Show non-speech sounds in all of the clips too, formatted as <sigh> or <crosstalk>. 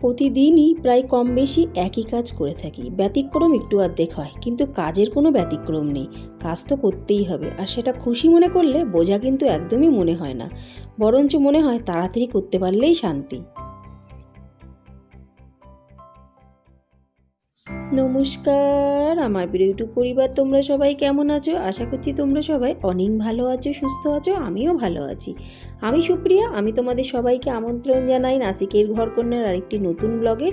প্রতিদিনই প্রায় কম বেশি একই কাজ করে থাকি। ব্যতিক্রম একটু অর্ধেক হয়, কিন্তু কাজের কোনো ব্যতিক্রম নেই। কাজ তো করতেই হবে, আর সেটা খুশি মনে করলে বোঝা কিন্তু একদমই মনে হয় না। বরঞ্চ মনে হয় তাড়াতাড়ি করতে পারলেই শান্তি। নমস্কার, আমার প্রিয় ইউটিউব পরিবার, তোমরা সবাই কেমন আছো? আশা করছি তোমরা সবাই অনেক ভালো আছো, সুস্থ আছো, আমিও ভালো আছি। আমি সুপ্রিয়া, আমি তোমাদের সবাইকে আমন্ত্রণ জানাই নাসিকের ঘরকন্যার আরেকটি নতুন ব্লগে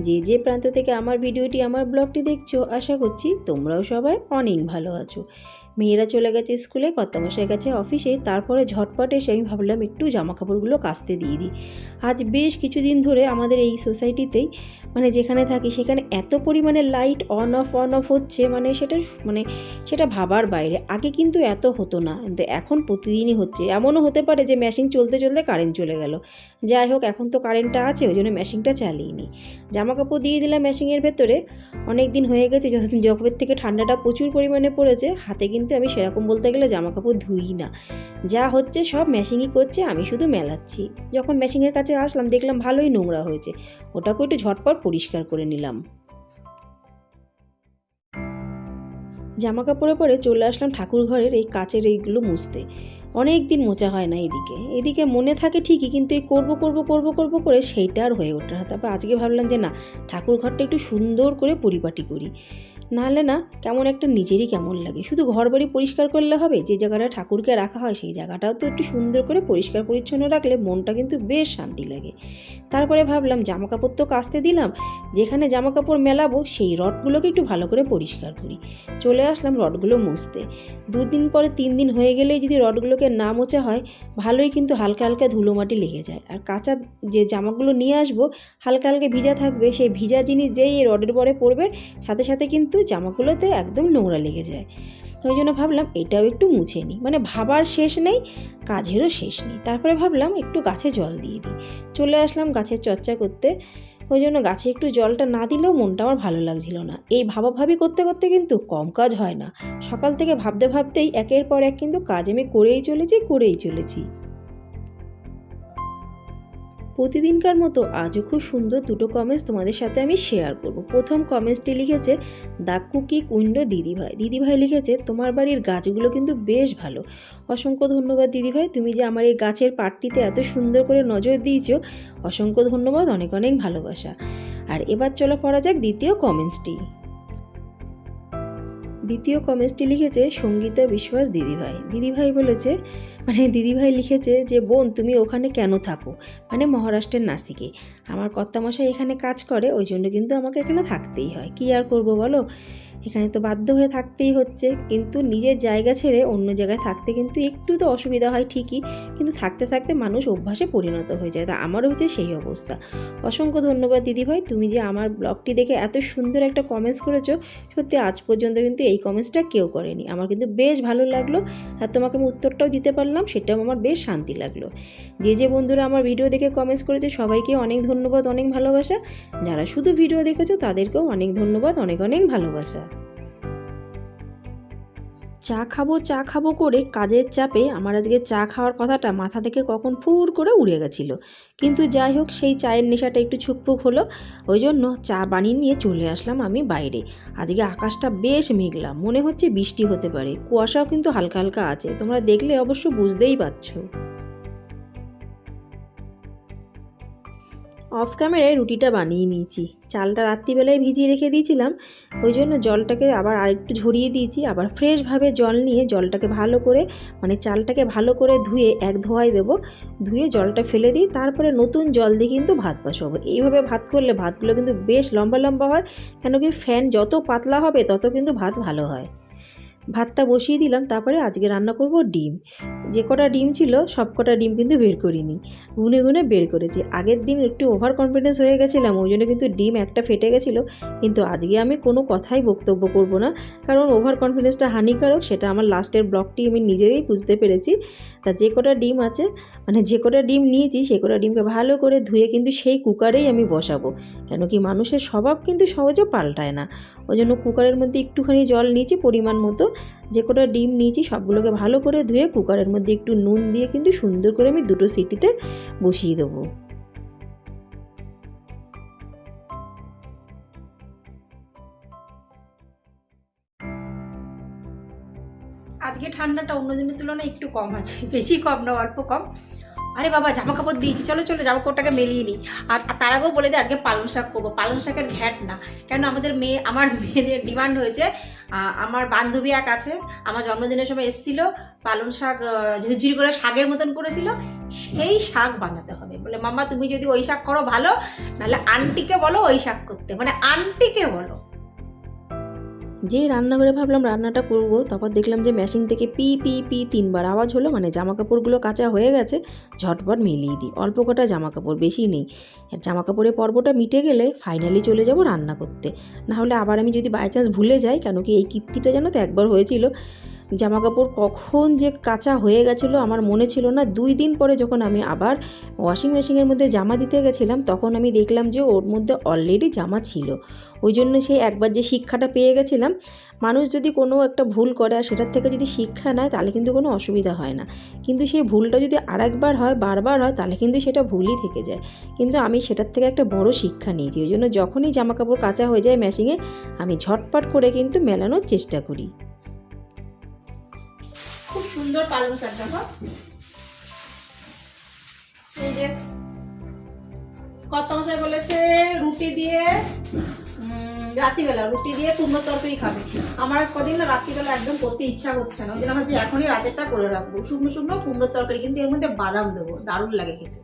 যে যে প্রান্ত থেকে আমার ভিডিওটি, আমার ব্লগটি দেখছ, আশা করছি তোমরাও সবাই অনেক ভালো আছো। মেয়েরা চলে গেছে স্কুলে কর্তামশাই গেছে অফিসে, তারপরে ঝটপট এসে আমি ভাবলাম একটু জামা কাপড়গুলো কাচতে দিয়ে দিই। আজ বেশ কিছুদিন ধরে আমাদের এই সোসাইটিতেই মানে যেখানে থাকি, সেখানে এত পরিমাণে light on, off on, off হচ্ছে মানে সেটা মানে সেটা ভাবার বাইরে। আগে কিন্তু এত হতো না, কিন্তু এখন প্রতিদিনই হচ্ছে। এমনও হতে পারে যে মেশিন চলতে চলতে কারেন্ট চলে গেল। যাই হোক, এখন তো কারেন্টটা আছে, ওই জন্য মেশিনটা চালিয়ে নিই। জামা কাপড় দিয়ে দিলাম মেশিনের ভেতরে। অনেক দিন হয়ে গেছে জগবের থেকে ঠান্ডাটা প্রচুর পরিমাণে পড়েছে, হাতে কিন্তু আমি সেরকম বলতে গেলে জামা কাপড় ধুই না। যা হচ্ছে সব মেশিনই করছে, আমি শুধু মেলাচ্ছি। যখন মেশিনের কাছে আসলাম, দেখলাম ভালোই নোংরা হয়েছে। ওটাকে একটু ঝটপট পরিষ্কার করে নিলাম। জামা কাপড়ের পরে চলে আসলাম ঠাকুর ঘরের এই কাচের এইগুলো মুছতে। অনেক দিন মোচা হয় না এদিকে। এদিকে মনে থাকে ঠিকই, কিন্তু এই করব করব করব করব করে সেইটা আর হয়ে ওঠে না। তারপর আজকে ভাবলাম যে না ঠাকুর ঘরটা একটু সুন্দর করে পরিপাটি করি। নাহলে না কেমন একটা নিজেরই কেমন লাগে। শুধু ঘর বাড়ি পরিষ্কার করলে হবে, যে জায়গাটা ঠাকুরকে রাখা হয় সেই জায়গাটাও তো একটু সুন্দর করে পরিষ্কার পরিচ্ছন্ন রাখলে মনটা কিন্তু বেশ শান্তি লাগে। তারপরে ভাবলাম জামা কাপড় তো কাচতে দিলাম, যেখানে জামা কাপড় মেলাবো সেই রডগুলোকে একটু ভালো করে পরিষ্কার করি। চলে আসলাম রডগুলো মুছতে। দুদিন পরে তিন দিন হয়ে গেলেই যদি রডগুলোকে না মোছা হয়, ভালোই কিন্তু হালকা হালকা ধুলো মাটি লেগে যায়। আর কাঁচা যে জামাগুলো নিয়ে আসব, হালকা হালকা ভিজা থাকবে, সেই ভিজা জিনিস যেই রডের পরে পড়বে, সাথে সাথে কিন্তু জামাগুলোতে একদম নোংরা লেগে যায়। ওই জন্য ভাবলাম এটাও একটু মুছে নিই। মানে ভাবার শেষ নেই, কাজেরও শেষ নেই। তারপরে ভাবলাম একটু গাছে জল দিয়ে দিই। চলে আসলাম গাছের চর্চা করতে। ওই জন্য গাছে একটু জলটা না দিলেও মনটা আমার ভালো লাগছিল না। এই ভাবাভাবি করতে করতে কিন্তু কম কাজ হয় না। সকাল থেকে ভাবতে, ভাবতেই একের পর এক কিন্তু কাজ আমি করেই চলেছি করেই চলেছি। প্রতিদিনকার মতো আজও খুব সুন্দর দুটো কমেন্টস তোমাদের সাথে আমি শেয়ার করব। প্রথম কমেন্টসটি লিখেছে দ্য কুকি উইন্ডো দিদিভাই। দিদিভাই লিখেছে, তোমার বাড়ির গাছগুলো কিন্তু বেশ ভালো। অসংখ্য ধন্যবাদ দিদিভাই, তুমি যে আমার এই গাছের পাটটিতে এত সুন্দর করে নজর দিয়েছ, অসংখ্য ধন্যবাদ, অনেক অনেক ভালোবাসা। আর এবার চলো পড়া যাক দ্বিতীয় কমেন্টসটি দ্বিতীয় কমেন্টসটি লিখেছে সঙ্গীতা বিশ্বাস দিদিভাই। দিদিভাই বলেছে মানে দিদিভাই লিখেছে যে, বোন, তুমি ওখানে কেন থাকো? মানে মহারাষ্ট্রের নাসিকে। আমার কর্তামশাই এখানে কাজ করে, ওই জন্য কিন্তু আমাকে এখানে থাকতেই হয়। কী আর করব বলো? এখানে তো বাধ্য হয়ে থাকতেই হচ্ছে, কিন্তু নিজের জায়গা ছেড়ে অন্য জায়গায় থাকতে কিন্তু একটু তো অসুবিধা হয় ঠিকই, কিন্তু থাকতে থাকতে মানুষ অভ্যাসে পরিণত হয়ে যায়, তা আমারও হচ্ছে সেই অবস্থা। অসংখ্য ধন্যবাদ দিদিভাই তুমি যে আমার ব্লগটি দেখে এত সুন্দর একটা কমেন্টস করেছ, সত্যি আজ পর্যন্ত কিন্তু এই কমেন্টসটা কেউ করেনি। আমার কিন্তু বেশ ভালো লাগল আর তোমাকে আমি উত্তরটাও দিতে পারলাম, সেটাও আমার বেশ শান্তি লাগল। যে যে বন্ধুরা আমার ভিডিও দেখে কমেন্টস করেছে, সবাইকে অনেক ধন্যবাদ, অনেক ভালোবাসা। যারা শুধু ভিডিও দেখেছ, তাদেরকেও অনেক ধন্যবাদ, অনেক অনেক ভালোবাসা। চা খাব চা খাব করে কাজের চাপে আমার আজকে চা খাওয়ার কথাটা মাথা থেকে কখন ফুর করে উড়ে গেছিল। কিন্তু যাই হোক, সেই চায়ের নেশাটা একটু ছুকপুক হলো। ওই জন্য চা বানিয়ে নিয়ে চলে আসলাম আমি বাইরে। আজকে আকাশটা বেশ মেঘলা, মনে হচ্ছে বৃষ্টি হতে পারে। কুয়াশাও কিন্তু হালকা হালকা আছে, তোমরা দেখলে অবশ্য বুঝতেই পারছ। অফ ক্যামেরায় রুটিটা বানিয়ে নিয়েছি। চালটা রাত্রিবেলায় ভিজিয়ে রেখে দিয়েছিলাম, ওই জন্য জলটাকে আবার আরেকটু ঝরিয়ে দিয়েছি। আবার ফ্রেশভাবে জল নিয়ে জলটাকে ভালো করে মানে চালটাকে ভালো করে ধুয়ে এক ধোয়াই দেবো। ধুয়ে জলটা ফেলে দিই তারপরে নতুন জল দিয়ে কিন্তু ভাত বসাবো। এইভাবে ভাত করলে ভাতগুলো কিন্তু বেশ লম্বা লম্বা হয়, কেন কি ফ্যান যত পাতলা হবে তত কিন্তু ভাত ভালো হয়। ভাতটা বসিয়ে দিলাম, তারপরে আজকে রান্না করব ডিম। যে কটা ডিম ছিল, সব কটা ডিম কিন্তু বের করিনি। গুনে গুনে বের করেছি। আগের দিন একটু ওভার কনফিডেন্স হয়ে গেছিলাম, ওই জন্য কিন্তু ডিম একটা ফেটে গেছিল। কিন্তু আজকে আমি কোনো কথাই বক্তব্য করব না, কারণ ওভার কনফিডেন্সটা হানিকারক, সেটা আমার লাস্টের ব্লগটি আমি নিজেই বুঝতে পেরেছি। তা যে কটা ডিম আছে মানে যে কটা ডিম নিয়েছি, সে কটা ডিমকে ভালো করে ধুয়ে কিন্তু সেই কুকারেই আমি বসাবো। কেন কি মানুষের স্বভাব কিন্তু সহজে পাল্টায় না। ওই জন্য কুকারের মধ্যে একটুখানি জল নিয়েছি, পরিমাণ মতো। যে কটা ডিম নিয়েছি, সবগুলোকে ভালো করে ধুয়ে কুকারের মধ্যে একটু নুন দিয়ে কিন্তু সুন্দর করে আমি দুটো সিটিতে বসিয়ে দেবো। আজকে ঠান্ডাটা অন্য দিনের তুলনায় একটু কম আছে, বেশি কম না, অল্প কম। আরে বাবা, জামা কাপড় দিয়েছি, চলো চলো, জামা কাপড়টাকে মেলিয়ে নিই। আর তার আগেও বলে দিই আজকে পালং শাক করব। পালং শাকের ঘ্যাট না। কেন আমাদের মেয়ে, আমার মেয়েদের ডিমান্ড হয়েছে আমার বান্ধবী এক আছে, আমার জন্মদিনের সময় এসেছিল, পালং শাক ঝুরঝুরি করে শাকের মতন করেছিল, সেই শাক বানাতে হবে। বলে, মাম্মা, তুমি যদি ওই শাক করো ভালো, নাহলে আন্টিকে বলো ওই শাক করতে। মানে আন্টিকে বলো। যেই রান্নাঘরে ভাবলাম রান্নাটা করব তারপর দেখলাম যে মেশিন থেকে পি পি পি তিনবার আওয়াজ হলো মানে জামা কাপড়গুলো কাঁচা হয়ে গেছে, ঝটপট মিলিয়ে দিই। অল্প কটা জামা কাপড় বেশি নেই। আর জামা কাপড়ের পর্বটা মিটে গেলে ফাইনালি চলে যাব রান্না করতে। না হলে আবার আমি যদি বাই চান্স ভুলে যাই, কেন কি এই কীর্তিটা যেন তো একবার হয়েছিল জামা কাপড় কখন যে কাঁচা হয়ে গেছিল আমার মনে ছিল না। দুই দিন পরে যখন আমি আবার ওয়াশিং মেশিনের মধ্যে জামা দিতে গেছিলাম, তখন আমি দেখলাম যে ওর মধ্যে অলরেডি জামা ছিল। ওই জন্য সেই একবার যে শিক্ষাটা পেয়ে গেছিলাম, মানুষ যদি কোনো একটা ভুল করে আর সেটার থেকে যদি শিক্ষা নেয়, তাহলে কিন্তু কোনো অসুবিধা হয় না। কিন্তু সেই ভুলটা যদি আরেকবার হয়, বারবার হয়, তাহলে কিন্তু সেটা ভুলই থেকে যায়। কিন্তু আমি সেটার থেকে একটা বড় শিক্ষা নিয়েছি। ওই জন্য যখনই জামা কাপড় কাঁচা হয়ে যায় মেশিনে আমি ঝটপট করে কিন্তু মেলানোর চেষ্টা করি। খুব সুন্দর পালং শাক, দেখো। কত মশাই বলেছে, রুটি দিয়ে রাত্রিবেলা, রুটি দিয়ে কুমড়ো তরকারি খাবে। আমার আজ কদিন না রাত্রিবেলা একদম করতে ইচ্ছা করছে না। ওই জন্য যে এখনই রাতেরটা করে রাখব। শুকনো শুকনো কুমড়ো তরকারি, কিন্তু এর মধ্যে বাদাম দেবো। দারুণ লাগে খেতে।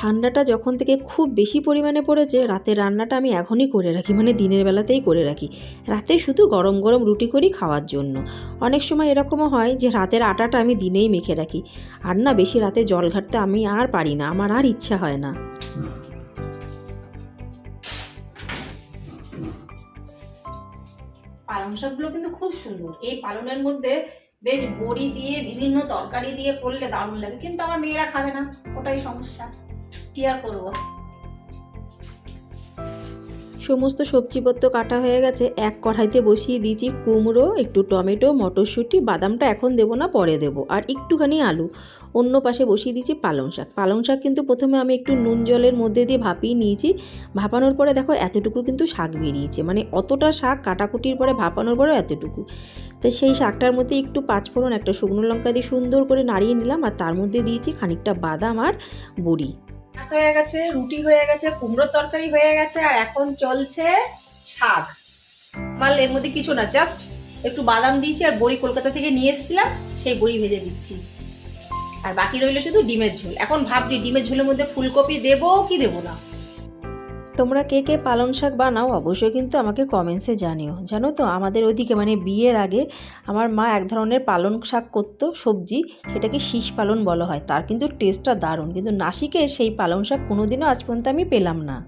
ঠান্ডাটা যখন থেকে খুব বেশি পরিমাণে পড়েছে, রাতের রান্নাটা আমি এখনই করে রাখি মানে দিনের বেলাতেই করে রাখি। রাতে শুধু গরম গরম রুটি করি খাওয়ার জন্য। অনেক সময় এরকমও হয় যে রাতের আটাটা আমি দিনেই মেখে রাখি। আর না, বেশি রাতে জল ঘাটতে আমি আর পারি না, আমার আর ইচ্ছা হয় না। পালং শাকগুলো কিন্তু খুব সুন্দর। এই পালনের মধ্যে বেশ বড়ি দিয়ে, বিভিন্ন তরকারি দিয়ে করলে দারুণ লাগে। কিন্তু আমার মেয়েরা খাবে না, ওটাই সমস্যা। কি আর করব? সমস্ত সবজিপত্র কাটা হয়ে গেছে। এক কড়াইতে বসিয়ে দিয়েছি কুমড়ো, একটু টমেটো, মটরশুঁটি, বাদামটা এখন দেবো না, পরে দেবো। আর একটুখানি আলু। অন্য পাশে বসিয়ে দিয়েছি পালং শাক। পালং শাক কিন্তু প্রথমে আমি একটু নুন জলের মধ্যে দিয়ে ভাপিয়ে নিয়েছি। ভাপানোর পরে দেখো, এতটুকু কিন্তু শাক বেরিয়েছে। মানে অতটা শাক কাটাকুটির পরে ভাপানোর পরে এতটুকু। তো সেই শাকটার মধ্যে একটু পাঁচফোড়ন, একটা শুকনো লঙ্কা দিয়ে সুন্দর করে নাড়িয়ে নিলাম। আর তার মধ্যে দিয়েছি খানিকটা বাদাম আর বড়ি। ভাত হয়ে গেছে, রুটি হয়ে গেছে, কুমড়োর তরকারি হয়ে গেছে, আর এখন চলছে শাক। মাল এর মধ্যে কিছু না জাস্ট একটু বাদাম দিয়েছি আর বড়ি কলকাতা থেকে নিয়ে এসেছিলাম, সেই বড়ি ভেজে দিচ্ছি। আর বাকি রইল শুধু ডিমের ঝোল। এখন ভাবছি ডিমের ঝোলের মধ্যে ফুলকপি দেবো কি দেবো না? তোমরা কে কে পালং শাক বানাও, অবশ্যই কিন্তু আমাকে কমেন্টসে জানিও। জানো তো, আমাদের ওইদিকে মানে বিয়ের আগে আমার মা এক ধরনের পালং শাক করতো, সবজি, সেটাকে শীষ পালন বলা হয়। তার কিন্তু টেস্টটা দারুণ। কিন্তু নাসিকে সেই পালং শাক কোনোদিনও আজ পর্যন্ত আমি পেলাম না।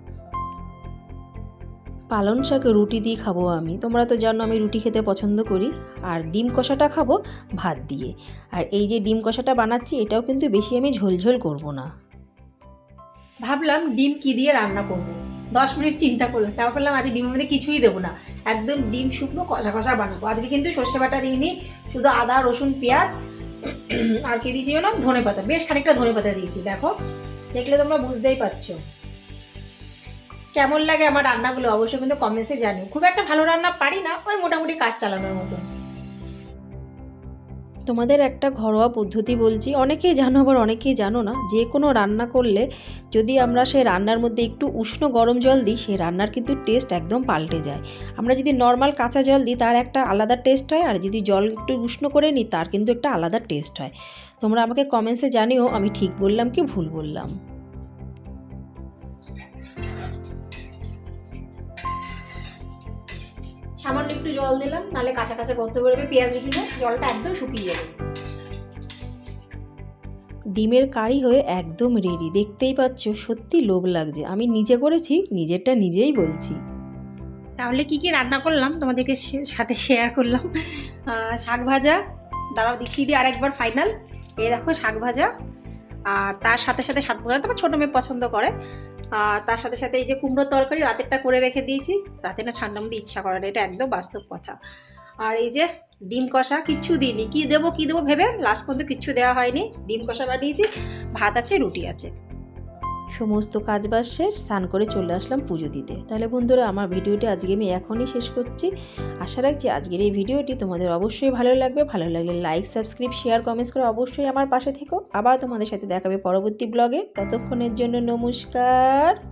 পালং শাক রুটি দিয়ে খাব আমি। তোমরা তো জানো আমি রুটি খেতে পছন্দ করি। আর ডিম কষাটা খাব ভাত দিয়ে। আর এই যে ডিম কষাটা বানাচ্ছি, এটাও কিন্তু বেশি আমি ঝোলঝোল করব না। ভাবলাম ডিম কি দিয়ে রান্না করব? দশ মিনিট চিন্তা করলাম তারপর বললাম, আজকে ডিমের মধ্যে কিছুই দেবো না। একদম ডিম শুকনো কষা কষা বানাবো। আজকে কিন্তু সর্ষে বাটা দিইনি, শুধু আদা, রসুন, পেঁয়াজ <clears throat> আর কি দিয়েছি না ধনে পাতা। বেশ খানিকটা ধনে পাতা দিয়েছি। দেখো, দেখলে তোমরা বুঝতেই পারছ। কেমন লাগে আমার রান্নাগুলো অবশ্যই কিন্তু কমেন্টসে জানিও। খুব একটা ভালো রান্না পারি না, ওই মোটামুটি কাজ চালানোর মতো তোমাদের একটা ঘরোয়া পদ্ধতি বলছি। অনেকেই জানো, আবার অনেকেই জানো না। যে কোনো রান্না করলে যদি আমরা সেই রান্নার মধ্যে একটু উষ্ণ গরম জল দিই, সেই রান্নার কিন্তু টেস্ট একদম পাল্টে যায়। আমরা যদি নর্মাল কাঁচা জল দিই, তার একটা আলাদা টেস্ট হয়, আর যদি জল একটু উষ্ণ করে নিই, তার কিন্তু একটা আলাদা টেস্ট হয়। তোমরা আমাকে কমেন্টসে জানিও, আমি ঠিক বললাম কি ভুল বললাম? সামান্য একটু জল দিলাম নালে কাঁচা কাঁচা গন্ধ বেরোবে পেঁয়াজ রসুনের জলটা একদম শুকিয়ে যাবে। ডিমের কারি হয়ে একদম রেডি দেখতেই পাচ্ছ সত্যি লোভ লাগছে। আমি নিজে করেছি নিজেরটা নিজেই বলছি। তাহলে কি কি রান্না করলাম? তোমাদেরকে শে- সাথে শেয়ার করলাম। শাক ভাজা দাঁড়াও দেখিয়ে দিই আরেকবার ফাইনাল এই দেখো শাক ভাজা আর তার সাথে সাথে সাত ভাজা তোমার ছোটো মেয়ে পছন্দ করে। আর তার সাথে সাথে এই যে কুমড়োর তরকারি রাতেরটা করে রেখে দিয়েছি। রাতে না ঠান্ডা মধ্যে ইচ্ছা করে না, এটা একদম বাস্তব কথা। আর এই যে ডিম কষা কিচ্ছু দিইনি, কী দেবো কী দেবো ভেবে লাস্ট পর্যন্ত কিচ্ছু দেওয়া হয়নি। ডিম কষা বানিয়েছি, ভাত আছে, রুটি আছে। সমস্ত কাজ বাজ শেষ, স্নান করে চলে আসলাম পুজো দিতে। তাহলে বন্ধুরা, আমার ভিডিওটি আজকে আমি এখনই শেষ করছি। আশা রাখছি আজকের এই ভিডিওটি তোমাদের অবশ্যই ভালো লাগবে। ভালো লাগলে লাইক সাবস্ক্রাইব শেয়ার কমেন্টস করে অবশ্যই আমার পাশে থেকো। আবার তোমাদের সাথে দেখাবে পরবর্তী ব্লগে ততক্ষণের জন্য নমস্কার।